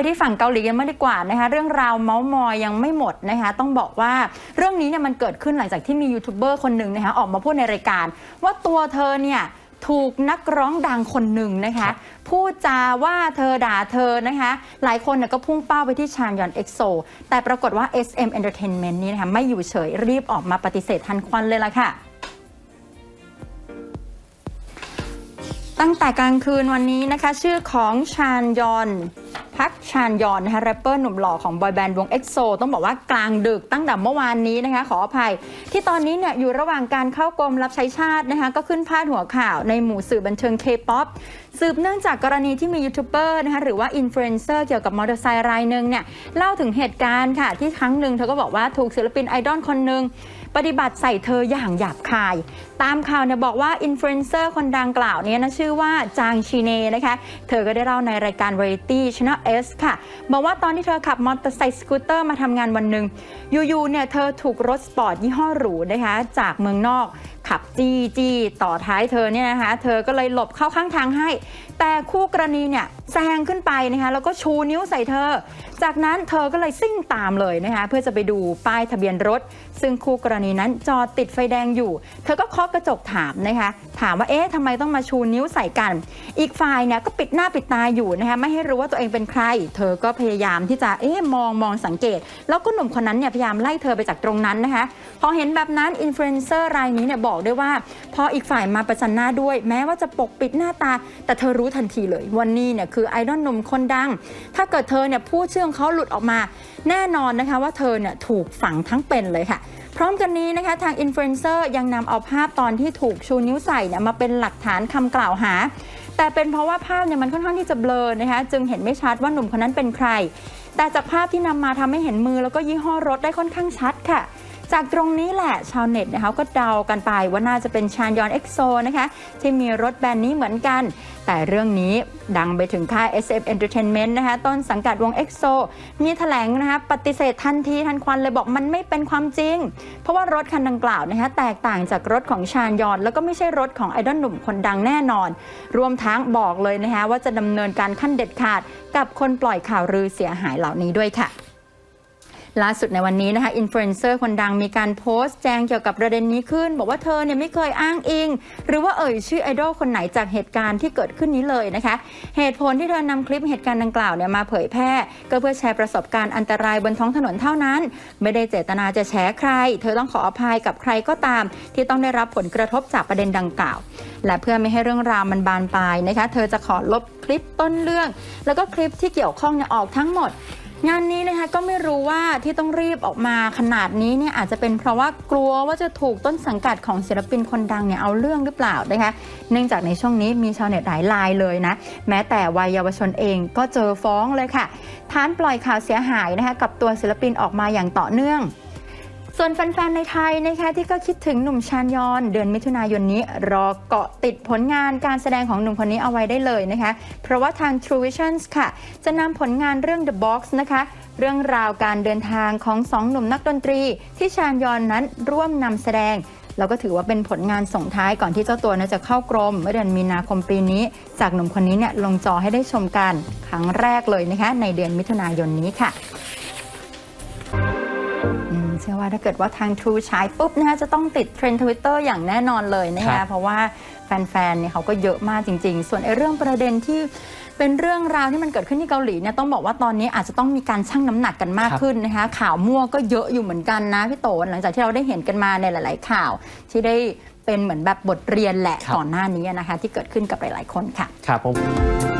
ไปที่ฝั่งเกาหลีกันมางดีกว่านะคะ เรื่องราวเมาส์มอยยังไม่หมดนะคะ ต้องบอกว่าเรื่องนี้เนี่ยมันเกิดขึ้นหลังจากที่มียูทูบเบอร์คนหนึ่งนะคะออกมาพูดในรายการ ว่าตัวเธอเนี่ยถูกนักร้องดังคนหนึ่งนะคะพูดจาว่าเธอด่าเธอนะคะ หลายคนเนี่ยก็พุ่งเป้าไปที่ชานยอนเอ็กโซแต่ปรากฏว่า SM Entertainment นี่นะคะไม่อยู่เฉยรีบออกมาปฏิเสธทันควันเลยล่ะค่ะ ตั้งแต่กลางคืนวันนี้นะคะ ชื่อของชานยอนพักชานยอนนะคะแรปเปอร์หนุ่มหล่อของบอยแบนด์วงเอ็กโซต้องบอกว่ากลางดึกตั้งแต่เมื่อวานนี้นะคะ ขออภัย ที่ตอนนี้เนี่ยอยู่ระหว่างการเข้ากรมรับใช้ชาตินะคะ ก็ขึ้นพาดหัวข่าวในหมู่สื่อบันเทิงเคป๊อปสืบเนื่องจากกรณีที่มียูทูบเบอร์นะคะหรือว่าอินฟลูเอนเซอร์เกี่ยวกับมอเตอร์ไซค์รายหนึ่งเนี่ยเล่าถึงเหตุการณ์ค่ะ ที่ครั้งหนึ่งเธอก็บอกว่าถูกศิลปินไอดอลคนหนึ่ง ปฏิบัติใส่เธออย่างหยาบคาย ตามข่าวเนี่ยบอกว่าอินฟลูเอนเซอร์คนดังกล่าวเนี่ยนะชื่อว่าจางชีเนนะคะ เธอก็ได้เล่าในรายการ Variety Channel S ค่ะ บอกว่าตอนที่เธอขับมอเตอร์ไซค์สกูตเตอร์มาทำงานวันหนึ่งอยู่ๆเนี่ยเธอถูกรถสปอร์ตยี่ห้อหรูนะคะจากเมืองนอกขับจี้จี้ต่อท้ายเธอเนี่ยนะคะ เธอก็เลยหลบเข้าข้างทางให้ แต่คู่กรณีเนี่ยแซงขึ้นไปนะคะแล้วก็ชูนิ้วใส่เธอ จากนั้นเธอก็เลยซิ่งตามเลยนะคะเพื่อจะไปดูป้ายทะเบียนรถ ซึ่งคู่กรณีนั้นจอดติดไฟแดงอยู่ เธอก็เคาะกระจกถามนะคะ ถามว่าเอ๊ะทำไมต้องมาชูนิ้วใส่กัน อีกฝ่ายเนี่ยก็ปิดหน้าปิดตาอยู่นะคะไม่ให้รู้ว่าตัวเองเป็นใคร เธอก็พยายามที่จะเอ๊ะมองมองสังเกต แล้วก็หนุ่มคนนั้นเนี่ยพยายามไล่เธอไปจากตรงนั้นนะคะพอเห็นแบบนั้นอินฟลูเอนเซอร์รายนี้เนี่ยบอกอกด้วยว่า พออีกฝ่ายมาประจันหน้าด้วย แม้ว่าจะปกปิดหน้าตา แต่เธอรู้ทันทีเลยวันนี้เนี่ยคือไอดอลหนุ่มคนดัง ถ้าเกิดเธอเนี่ยพูดชื่อของเขาหลุดออกมา แน่นอนนะคะว่าเธอเนี่ยถูกฝังทั้งเป็นเลยค่ะพร้อมกันนี้นะคะทางอินฟลูเอนเซอร์ยังนำเอาภาพตอนที่ถูกชูนิ้วใส่เนี่ยมาเป็นหลักฐานคำกล่าวหา แต่เป็นเพราะว่าภาพเนี่ยมันค่อนข้างที่จะเบลอนะคะจึงเห็นไม่ชัดว่าหนุ่มคนนั้นเป็นใคร แต่จากภาพที่นำมาทำให้เห็นมือแล้วก็ยี่ห้อรถได้ค่อนข้างชัดค่ะ จากตรงนี้แหละชาวเน็ตนะคะก็เดากันไปว่าน่าจะเป็นชานยอนเอ็กโซนะคะที่มีรถแบรนด์นี้เหมือนกัน แต่เรื่องนี้ดังไปถึงค่าย SF Entertainment นะคะต้นสังกัดวง EXO มีแถลงนะคะปฏิเสธทันทีทันควันเลยบอกมันไม่เป็นความจริง เพราะว่ารถคันดังกล่าวนะคะแตกต่างจากรถของชานยอน แล้วก็ไม่ใช่รถของไอดอลหนุ่มคนดังแน่นอน รวมทั้งบอกเลยนะคะว่าจะดำเนินการขั้นเด็ดขาด กับคนปล่อยข่าวลือเสียหายเหล่านี้ด้วยค่ะ ล่าสุดในวันนี้นะคะอินฟลูเอนเซอร์คนดังมีการโพสต์แจ้งเกี่ยวกับประเด็นนี้ขึ้น บอกว่าเธอเนี่ยไม่เคยอ้างอิง หรือว่าเอ่ยชื่อไอดอลคนไหนจากเหตุการณ์ที่เกิดขึ้นนี้เลยนะคะ เหตุผลที่เธอนำคลิปเหตุการณ์ดังกล่าวเนี่ยมาเผยแพร่ ก็เพื่อแชร์ประสบการณ์อันตรายบนท้องถนนเท่านั้น ไม่ได้เจตนาจะแฉใคร เธอต้องขออภัยกับใครก็ตาม ที่ต้องได้รับผลกระทบจากประเด็นดังกล่าว และเพื่อไม่ให้เรื่องราวมันบานปลายนะคะ เธอจะขอลบคลิปต้นเรื่อง แล้วก็คลิปที่เกี่ยวข้องเนี่ยออกทั้งหมด งานนี้นะคะก็ไม่รู้ว่าที่ต้องรีบออกมาขนาดนี้เนี่ยอาจจะเป็นเพราะว่ากลัวว่าจะถูกต้นสังกัดของศิลปินคนดังเนี่ยเอาเรื่องหรือเปล่านะคะเนื่องจากในช่วงนี้มีชาวเน็ตหลายรายเลยนะ แม้แต่วัยเยาวชนเองก็เจอฟ้องเลยค่ะฐานปล่อยข่าวเสียหายนะคะกับตัวศิลปินออกมาอย่างต่อเนื่อง ส่วนแฟน ๆ ในไทยนะคะที่ก็คิดถึงหนุ่มชานยอน เดือนมิถุนายนนี้ รอเกาะติดผลงานการแสดงของหนุ่มคนนี้เอาไว้ได้เลยนะคะ เพราะว่าทาง True Visions ค่ะ จะนำผลงานเรื่อง The Box นะคะเรื่องราวการเดินทางของสองหนุ่มนักดนตรี ที่ชานยอนนั้นร่วมนำแสดงแล้วก็ถือว่าเป็นผลงานส่งท้ายก่อนที่เจ้าตัวนะจะเข้ากรม เมื่อเดือนมีนาคมปีนี้ จากหนุ่มคนนี้เนี่ยลงจอให้ได้ชมกันครั้งแรกเลยนะคะในเดือนมิถุนายนนี้ค่ะ เชื่อว่าถ้าเกิดว่าทาง True ใช้ปุ๊บนะคะจะต้องติดเทรนด์ทวิตเตอร์อย่างแน่นอนเลยนะครัคะบ เพราะว่าแฟนๆเนี่ยเขาก็เยอะมากจริง ๆ ส่วนไอ้เรื่องประเด็นที่เป็นเรื่องราวที่มันเกิดขึ้นที่เกาหลีเนี่ยต้องบอกว่าตอนนี้อาจจะต้องมีการชั่งน้ำหนักกันมากครับขึ้นนะคะข่าวมั่วก็เยอะอยู่เหมือนกันนะพี่โตนหลังจากที่เราได้เห็นกันมาในหลาย ๆ ข่าวที่ได้เป็นเหมือนแบบบทเรียนแหละครับ ก่อนหน้านี้นะคะ ที่เกิดขึ้นกับหลาย ๆ คนค่ะ ครับผม